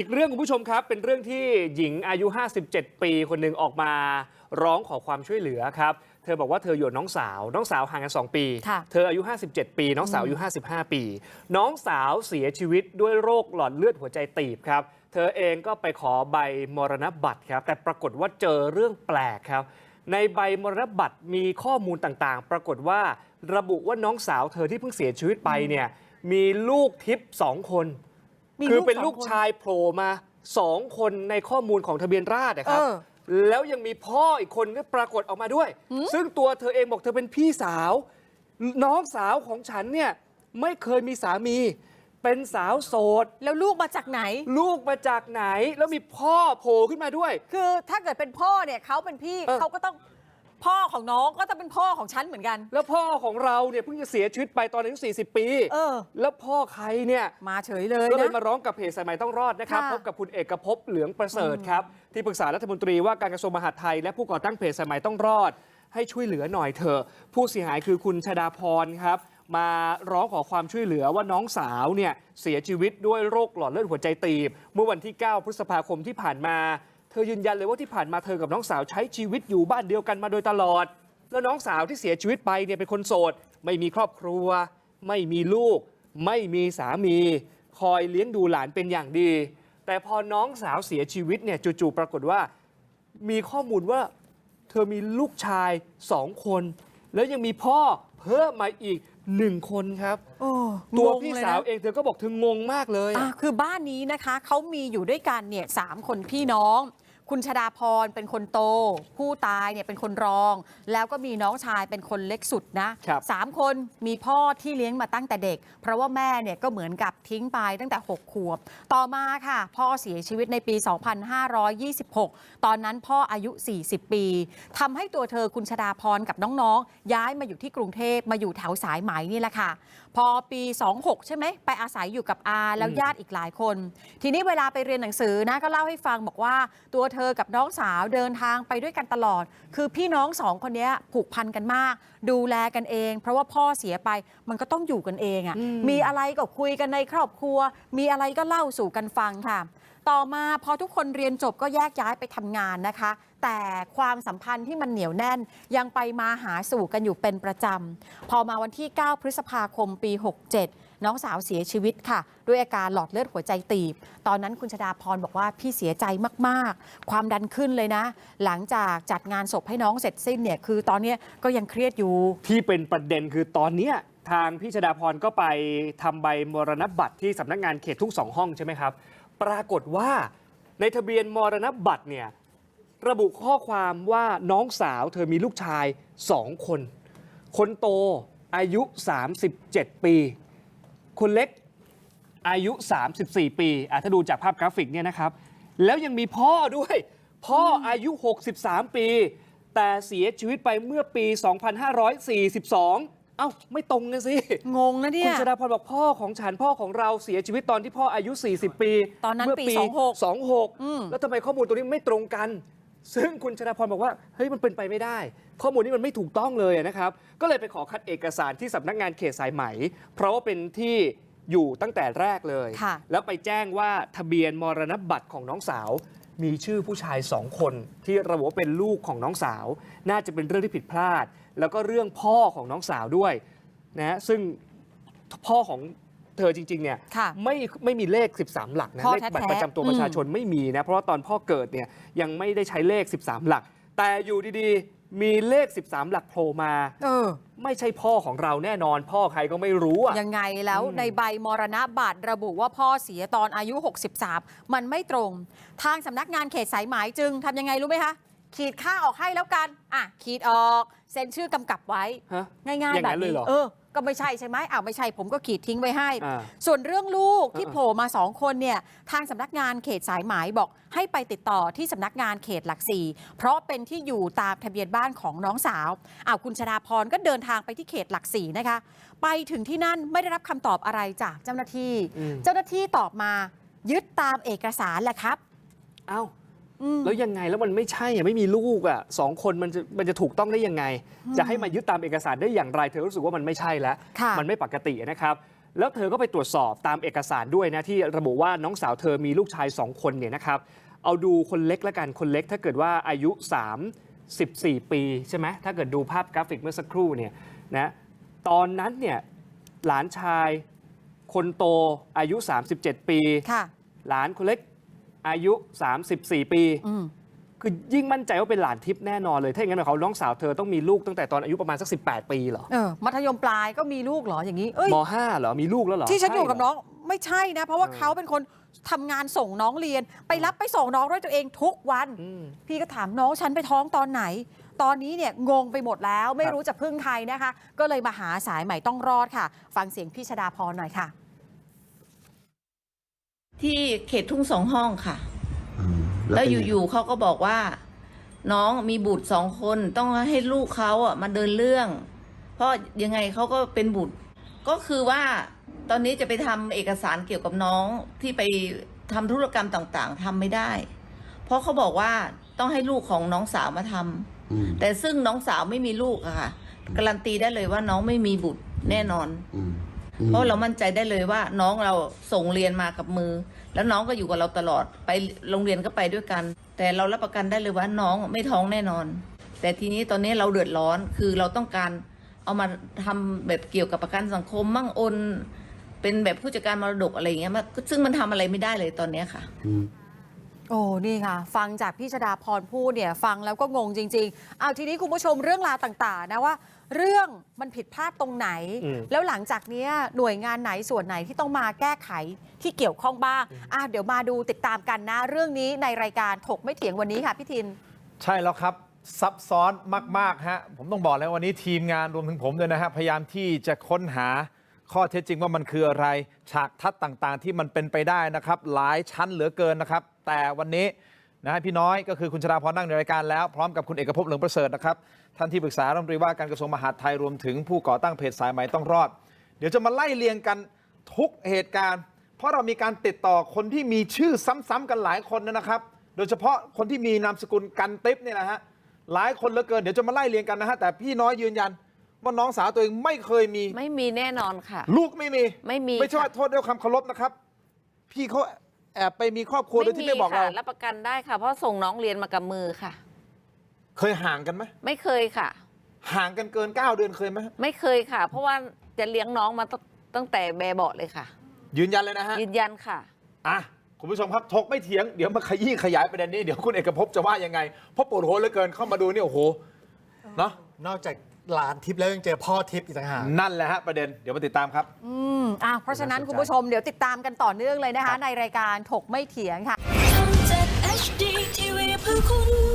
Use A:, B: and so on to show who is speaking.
A: อีกเรื่องคุณผู้ชมครับ เป็นเรื่องที่หญิงอายุ 57 ปีคนหนึ่งออกมาร้องขอความช่วยเหลือครับ เธอบอกว่าเธออยู่กับน้องสาว น้องสาวห่างกัน 2 ปี
B: ค่ะ
A: เธออายุ 57 ปี น้องสาวอายุ 55 ปี น้องสาวเสียชีวิตด้วยโรคหลอดเลือดหัวใจตีบครับ เธอเองก็ไปขอใบมรณบัตรครับ แต่ปรากฏว่าเจอเรื่องแปลกครับ ในใบมรณบัตรมีข้อมูลต่างๆ ปรากฏว่าระบุว่าน้องสาวเธอที่เพิ่งเสียชีวิตไปเนี่ยมีลูกทิพย์สองคน
B: มี
A: คือ
B: ลูก
A: เป็น
B: สอง
A: ลูก
B: คน
A: ชายโผล่มาสองคนในข้อมูลของทะเบียนราษฎร์นะครับ
B: เออ
A: แล้วยังมีพ่ออีกคนก็ปรากฏออกมาด้วย ซึ่งตัวเธอเองบอกเธอเป็นพี่สาว น้องสาวของฉันเนี่ยไม่เคยมีสามี เป็นสาวโสด
B: แล้วลูกมาจากไหน
A: ลูกมาจากไหนแล้วมีพ่อโผล่ขึ้นมาด้วย
B: คือถ้าเกิดเป็นพ่อเนี่ยเขาเป็นพี่
A: เออ
B: เขาก็ต้อง พ่อของน้องก็จะเป็นพ่อของฉันเหมือนกัน
A: แล้วพ่อของเราเนี่ยเพิ่งจะเสียชีวิตไปตอนอายุ 40 ปี
B: เออ
A: แล้วพ่อใครเนี่ย
B: มาเฉยเลย
A: ก็เลย
B: นะ
A: มาร้องกับเพจสายใหม่ต้องรอดนะครับ
B: ค่ะ
A: พบกับคุณเอกภพเหลืองประเสริฐครับ ที่ปรึกษารัฐมนตรีว่าการกระทรวงมหาดไทย และผู้ก่อตั้งเพจสายใหม่ต้องรอด ให้ช่วยเหลือหน่อยเถอะผู้เสียหายคือคุณชดาพรครับ มาร้องขอความช่วยเหลือว่าน้องสาวเนี่ยเสียชีวิตด้วยโรคหลอดเลือดหัวใจตีบ เมื่อวันที่ 9 พฤษภาคมที่ผ่านมา เธอยืนยันเลยว่าที่ผ่านมาเธอกับน้องสาวใช้ชีวิตอยู่บ้านเดียวกันมาโดยตลอด แล้วน้องสาวที่เสียชีวิตไปเนี่ยเป็นคนโสด ไม่มีครอบครัว ไม่มีลูก ไม่มีสามี คอยเลี้ยงดูหลานเป็นอย่างดี แต่พอน้องสาวเสียชีวิตเนี่ยจู่ๆปรากฏว่า มีข้อมูลว่า เธอมีลูกชายสองคน แล้วยังมีพ่อ เพิ่มมาอีกหนึ่งคนครับ
B: โอ้
A: ตัว
B: งง
A: พี่
B: เลย
A: สาว
B: นะ
A: เองเธอก็บอกเธองงมากเลย
B: อะ
A: อะ
B: คือบ้านนี้นะคะเขามีอยู่ด้วยกันเนี่ยสามคนพี่น้อง คุณชดาพรเป็นคนโต ผู้ตายเนี่ยเป็นคนรอง แล้วก็มีน้องชายเป็นคนเล็กสุดนะครับสามคนมีพ่อที่เลี้ยงมาตั้งแต่เด็ก เพราะว่าแม่เนี่ยก็เหมือนกับทิ้งไปตั้งแต่ 6 ขวบ ต่อมาค่ะ พ่อเสียชีวิตในปี 2526 ตอนนั้นพ่ออายุ 40 ปีทำให้ตัวเธอคุณชดาพรกับน้องๆ ย้ายมาอยู่ที่กรุงเทพมาอยู่แถวสายไหมนี่แหละค่ะ พอปี 26 ใช่ไหมไปอาศัยอยู่กับอาแล้ว
A: อืม
B: ญาติอีกหลายคน ทีนี้เวลาไปเรียนหนังสือนะก็เล่าให้ฟังบอกว่าตัวเธอกับน้องสาวเดินทางไปด้วยกันตลอด คือพี่น้องสองคนเนี้ยผูกพันกันมาก ดูแลกันเอง เพราะว่าพ่อเสียไปมันก็ต้องอยู่กันเองอะ่ะ
A: อืม
B: มีอะไรก็คุยกันในครอบครัว มีอะไรก็เล่าสู่กันฟังค่ะ ต่อมาพอทุกคนเรียนจบก็แยกย้ายไปทำงานนะคะ แต่ความสัมพันธ์ที่มันเหนียวแน่น ยังไปมาหาสู่กันอยู่เป็นประจำพอมาวันที่ 9 พฤษภาคมปี 67 น้องสาวเสียชีวิตค่ะ ด้วยอาการหลอดเลือดหัวใจตีบ ตอนนั้นคุณชดาพรบอกว่าพี่เสียใจมากๆ ความดันขึ้นเลยนะ หลังจากจัดงานศพให้น้องเสร็จสิ้นเนี่ยคือตอนนี้ก็ยังเครียดอยู่
A: ที่เป็นประเด็นคือตอนเนี้ยทางพี่ชดาพรก็ไปทำใบมรณบัตรที่สำนักงานเขตทุ่งสองห้องใช่ไหมครับ ปรากฏว่าในทะเบียนมรณบัตรเนี่ยระบุข้อความว่าน้องสาวเธอมีลูกชายสองคน คนโตอายุ 37 ปี คนเล็กอายุ 34 ปีอะถ้าดูจากภาพกราฟิกเนี่ยนะครับ แล้วยังมีพ่อด้วย พ่ออายุ 63 ปี แต่เสียชีวิตไปเมื่อปี 2542 เอ้า ไม่ตรงกันสิ
B: งงนะเนี่
A: คุ
B: ย
A: ณชดาพรบอกพ่อของฉันพ่อของเราเสียชีวิตตอนที่พ่ออายุ 40 ปี
B: ตอนนั้น
A: เมื่
B: ปี
A: ปี
B: 26 อืม
A: 26แล้วทำไมข้อมูลตัวนี้ไม่ตรงกัน ซึ่งคุณชดาพรบอกว่าเฮ้ยมันเป็นไปไม่ได้ ข้อมูลนี้มันไม่ถูกต้องเลยนะครับ ก็เลยไปขอคัดเอกสารที่สำนักงานเขตสายไหม เพราะว่าเป็นที่อยู่ตั้งแต่แรกเลย
B: ค่ะ
A: แล้วไปแจ้งว่าทะเบียนมรณบัตรของน้องสาว มีชื่อผู้ชายสองคน ที่ระบุว่าเป็นลูกของน้องสาว น่าจะเป็นเรื่องที่ผิดพลาด แล้วก็เรื่องพ่อของน้องสาวด้วยนะซึ่งพ่อของ เธอจริงๆเนี่ย
B: ค่ะ
A: ไม่ไม่มีเลข 13 หลักนะ
B: พ่อ
A: เลขบัตร
B: แท้ๆ
A: ประจำตัวประชาชนไม่มีนะเพราะว่าตอนพ่อเกิดเนี่ยยังไม่ได้ใช้เลข 13 หลัก แต่อยู่ดีๆ มีเลข 13 หลักโผล่มา
B: เออ
A: ไม่ใช่พ่อของเราแน่นอน พ่อใครก็ไม่รู้อะ
B: ยังไงแล้ว
A: อืม
B: ในใบมรณบัตรระบุว่าพ่อเสียตอนอายุ 63 มันไม่ตรง ทางสำนักงานเขตสายไหมจึงทำยังไงรู้ไหมคะ ขีดค่าออกให้แล้วกัน อะ ขีดออก เซ็นชื่อกำกับไว้
A: ฮะ
B: ง่าย
A: อย่าง
B: ๆแบ
A: นั้
B: บ
A: นเลย
B: นี้
A: เหรอ
B: เออ ก็ไม่ใช่ใช่ไหมอ้าวไม่ใช่ผมก็ขีดทิ้งไว้ให้
A: อ่า
B: ส่วนเรื่องลูกที่
A: อ่า
B: โผล่มาสองคนเนี่ยทางสำนักงานเขตสายไหมบอกให้ไปติดต่อที่สำนักงานเขตหลักสี่เพราะเป็นที่อยู่ตามทะเบียนบ้านของน้องสาวอ้าวคุณชดาพรก็เดินทางไปที่เขตหลักสี่นะคะ ไปถึงที่นั่นไม่ได้รับคำตอบอะไรจากเจ้าหน้าที่
A: อืม
B: เจ้าหน้าที่ตอบมายึดตามเอกสารแหละครับ
A: เอ้า
B: อืม
A: แล้วยังไงแล้วมันไม่ใช่อะไม่มีลูกอะสองคนมันจะมันจะถูกต้องได้ยังไง จะให้มายึดตามเอกสารได้อย่างไรเธอรู้สึกว่ามันไม่ใช่แล้ว
B: ค่ะ
A: มันไม่ปกตินะครับ แล้วเธอก็ไปตรวจสอบตามเอกสารด้วยนะที่ระบุว่าน้องสาวเธอมีลูกชาย2คนเนี่ยนะครับเอาดูคนเล็กละกันคนเล็ก ถ้าเกิดว่าอายุ34ปีใช่ไหมถ้าเกิดดูภาพกราฟิกเมื่อสักครู่เนี่ยนะตอนนั้นเนี่ยหลานชายคนโตอายุ 37 ปี
B: ค่ะ
A: หลานคนเล็ก อายุ 34 ปี
B: อืม
A: คือยิ่งมั่นใจว่าเป็นหลานทิพย์แน่นอนเลย ถ้าอย่างนั้นเขาน้องสาวเธอต้องมีลูกตั้งแต่ตอนอายุประมาณสัก 18 ปีเหรอ
B: เออมัธยมปลายก็มีลูกเหรออย่างนี้เอ้ย
A: ม 5 เหรอ มีลูกแล้วเหรอ
B: ที่ฉันอยู่กับ
A: ใช่เหร
B: น้องไม่ใช่นะ เพราะว่า
A: เออ
B: เขาเป็นคนทำงานส่งน้องเรียน ไปรับไปส่งน้องด้วยตัวเองทุกวัน
A: อืม
B: พี่ก็ถามน้องฉันไปท้องตอนไหน ตอนนี้เนี่ยงงไปหมดแล้วไม่
A: ครับ
B: รู้จะพึ่งใครนะคะ ก็เลยมาหาสายใหม่ต้องรอดค่ะ ฟังเสียงพี่ชดาพรหน่อยค่ะ
C: ที่เขตทุ่งสองห้องค่ะ
D: อืม
C: แล้ว
D: เป็น
C: อ
D: ไง
C: ยู่ๆเขาก็บอกว่า น้องมีบุตรสองคนต้องให้ลูกเขาอะมาเดินเรื่อง เพราะยังไงเขาก็เป็นบุตร ก็คือว่าตอนนี้จะไปทำเอกสารเกี่ยวกับน้องที่ไปทำธุรกรรมต่างๆทำไม่ได้ เพราะเขาบอกว่าต้องให้ลูกของน้องสาวมาทำ
D: อืม
C: แต่ซึ่งน้องสาวไม่มีลูกอะค่ะ การันตีได้เลยว่าน้องไม่มีบุตรแน่นอน
D: อืม
C: เพราะเรามั่นใจได้เลยว่าน้องเราส่งเรียนมากับมือ แล้วน้องก็อยู่กับเราตลอดไปโรงเรียนก็ไปด้วยกัน แต่เรารับประกันได้เลยว่าน้องไม่ท้องแน่นอน แต่ทีนี้ตอนนี้เราเดือดร้อนคือเราต้องการเอามาทำแบบเกี่ยวกับประกันสังคมมั่งโอนเป็นแบบผู้จัดการมรดกอะไรอย่างเงี้ยมันซึ่งมันทำอะไรไม่ได้เลยตอนเนี้ยค่ะ
D: อืม
B: โอ้ นี่ค่ะ ฟังจากพี่ชดาพรพูดเนี่ย ฟังแล้วก็งงจริง ๆ เอาทีนี้คุณผู้ชมเรื่องราวต่างๆ นะว่า เรื่องมันผิดพลาดตรงไหน
A: อืม
B: แล้วหลังจากเนี้ยหน่วยงานไหนส่วนไหนที่ต้องมาแก้ไขที่เกี่ยวข้องบ้างอะเดี๋ยวมาดูติดตามกันนะ เรื่องนี้ในรายการถกไม่เถียงวันนี้ค่ะพี่ทิน
E: ใช่แล้วครับซับซ้อนมากๆฮะผมต้องบอกเลยวันนี้ทีมงานรวมถึงผมด้วยนะฮะพยายามที่จะค้นหาข้อเท็จจริงว่ามันคืออะไร ฉากทัศน์ต่างๆ ที่มันเป็นไปได้นะครับ หลายชั้นเหลือเกินนะครับ แต่วันนี้นะฮะพี่น้อยก็คือคุณชราพรนั่งในรายการแล้ว พร้อมกับคุณเอกภพเหลืองประเสริฐนะครับท่านที่ปรึกษารัฐมนตรีว่าการกระทรวงมหาดไทยรวมถึงผู้ก่อตั้งเพจสายไหมต้องรอด เดี๋ยวจะมาไล่เรียงกันทุกเหตุการณ์ เพราะเรามีการติดต่อคนที่มีชื่อซ้ำๆกันหลายคนนะครับ โดยเฉพาะคนที่มีนามสกุลกันติ๊บเนี่ยนะฮะหลายคนเหลือเกินเดี๋ยวจะมาไล่เรียงกันนะฮะแต่พี่น้อยยืนยันว่าน้องสาวตัวเองไม่เคยมี
C: ไม่มีแน่นอนค่ะ
E: ลูกไม่มี
C: ไม่มี
E: ไม่ใช่ว่า
C: ค่ะ
E: โทษด้วยคำเคารพนะครับ พี่เขา แอบไปมีครอบครัวโดยที่ไม่บอกเรา
C: ค่ะรับประกันได้ค่ะ เพราะส่งน้องเรียนมากับมือค่ะ
E: เคยห่างกันไหม
C: ไม่เคยค่ะ
E: ห่างกันเกิน 9 เดือนเคยไหม
C: ไม่เคยค่ะ เพราะว่าจะเลี้ยงน้องมาตั้งตั้งแต่แบบเบาะเลยค่ะ
E: ยืนยันเลยนะฮะ
C: ยืนยันค่ะ
E: อะคุณผู้ชมครับถกไม่เถียงเดี๋ยวมาขยี้ขยายประเด็นนี้เดี๋ยวคุณเอกภพจะว่ายังไงเพราะปวดหัวเหลือเกินเข้ามาดูนี่โอ้โหเนาะ
F: นอกจาก หลานทิพย์แล้วยังเจอพ่อทิพย์อีกต่างหาก
E: นั่นแหละฮะประเด็นเดี๋ยวมาติดตามครับ
B: อืมอะเพราะฉะนั้นคุณผู้ชมเดี๋ยวติดตามกันต่อเนื่องเลยนะคะ ในรายการถกไม่เถียงค่ะ
G: HD TV เพื่อคุณ